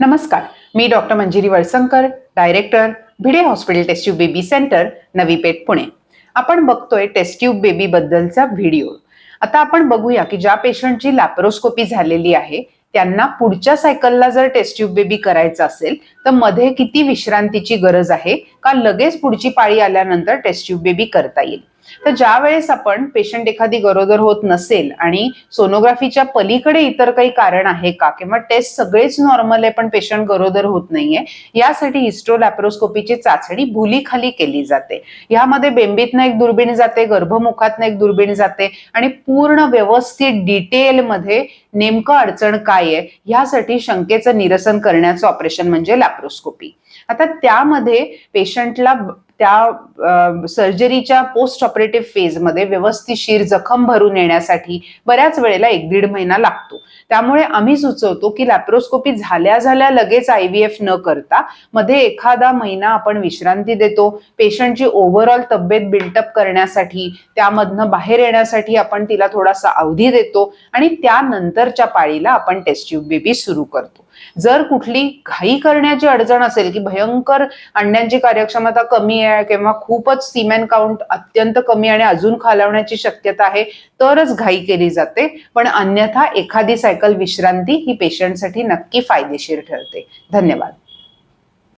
नमस्कार. मी doctor Manjiri Valsankar director Bhide hospital test tube baby centre Navi Peth Pune. आपण बघतोय test tube baby बद्दलचा video. आता आपण बघूया की ज्या पेशंटची लॅप्रोस्कोपी झालेली आहे त्यांना पुढच्या सायकलला जर टेस्ट्यूब बेबी करायचं असेल तर मध्ये किती विश्रांतीची गरज आहे का लगेच पुढची पाळी आल्यानंतर टेस्ट ट्यूब बेबी करता येईल. तर ज्या वेळेस आपण पेशंट एखादी गरोदर होत नसेल आणि सोनोग्राफीच्या पलीकडे इतर काही कारण आहे का किंवा टेस्ट सगळेच नॉर्मल आहे पण पेशंट गरोदर होत नाहीये यासाठी हिस्ट्रोलॅप्रोस्कोपीची चाचणी भुलीखाली केली जाते. यामध्ये बेंबीतनं एक दुर्बीण जाते गर्भमुखातनं एक दुर्बीण जाते आणि पूर्ण व्यवस्थित डिटेलमध्ये नेमकं अडचण काय आहे ह्यासाठी शंकेचं निरसन करण्याचं ऑपरेशन म्हणजे लॅप्रोस्कोपी आता त्यामध्ये पेशंटला त्या सर्जरीच्या पोस्ट ऑपरेटिव्ह फेजमध्ये व्यवस्थितशीर जखम भरून येण्यासाठी बऱ्याच वेळेला एक दीड महिना लागतो. त्यामुळे आम्ही सुचवतो की लॅप्रोस्कोपी झाल्या झाल्या लगेच आय व्ही एफ न करता मध्ये एखादा महिना आपण विश्रांती देतो. पेशंटची ओव्हरऑल तब्येत बिल्टअप करण्यासाठी त्यामधनं बाहेर येण्यासाठी आपण तिला थोडासा अवधी देतो आणि त्यानंतरच्या पाळीला आपण टेस्ट ट्यूब बेबी सुरू करतो. जर कुठली घाई करण्याची अडचण असेल की भयंकर अंड्यांची कार्यक्षमता कमी आहे किंवा खूपच सिमेन काउंट अत्यंत कमी आणि अजून खालवण्याची शक्यता आहे तरच घाई केली जाते. पण अन्यथा एखादी सायकल विश्रांती ही पेशंटसाठी नक्की फायदेशीर ठरते. धन्यवाद.